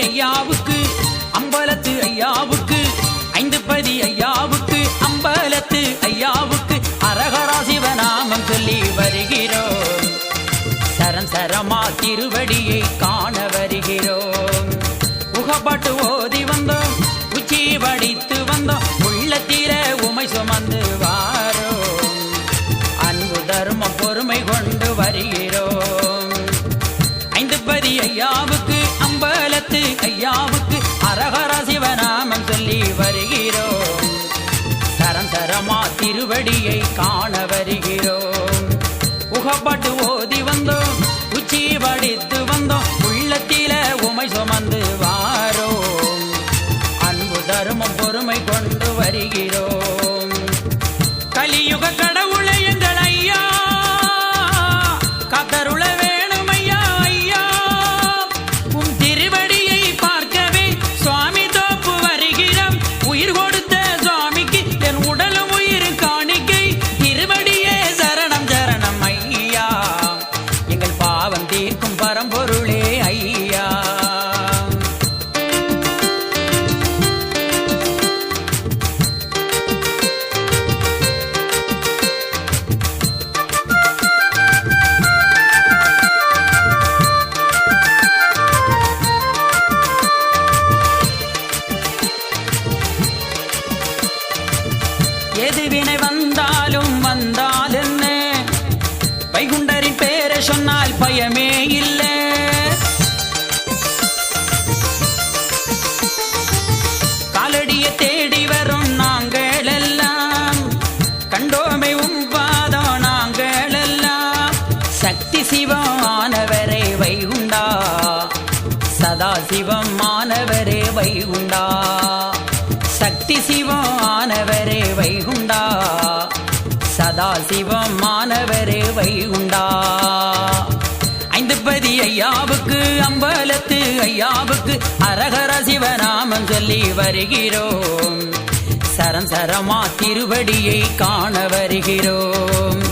ஐயாவுக்கு அம்பலத்து ஐயாவுக்கு ஐந்து பதி ஐயாவுக்கு அம்பலத்து ஐயாவுக்கு அரகரா சிவநாமம் சொல்லி வருகிறோம். சரம் சரமா திருவடியை காண வருகிறோம். புகப்பட்டு ஓதி வந்தோம் உச்சி வடித்து வந்தோம் உள்ளத்தில திருவடியை காண வருகிறோம். உகப்பட்டு ஓதி வந்தோம் உச்சி படித்து வந்தோம் உள்ளத்தில உமை சுமந்து வாரோம். அன்பு தருமம் பொறுமை கொண்டு வருகிறோம். கலியுக கடவுள் எதுவினை வந்தாலும் வந்தால் என்ன? வைகுண்டரின் பேரை சொன்னால் பயமே இல்லை. காலடிய தேடி வரும் நாங்கள் எல்லாம். கண்டோமை உம்பாதோ நாங்கள் எல்லாம். சக்தி சிவமானவரே வைகுண்டா. சதா சிவமானவரே வைகுண்டா. சக்தி சிவமானவரே வைகுண்டா. சதா சிவமானவரே வைகுண்டா. ஐந்து ஐயாவுக்கு அம்பலத்து ஐயாவுக்கு அரகர சிவநாமம் சொல்லி வருகிறோம். சரம் சரமா திருவடியை காண வருகிறோம்.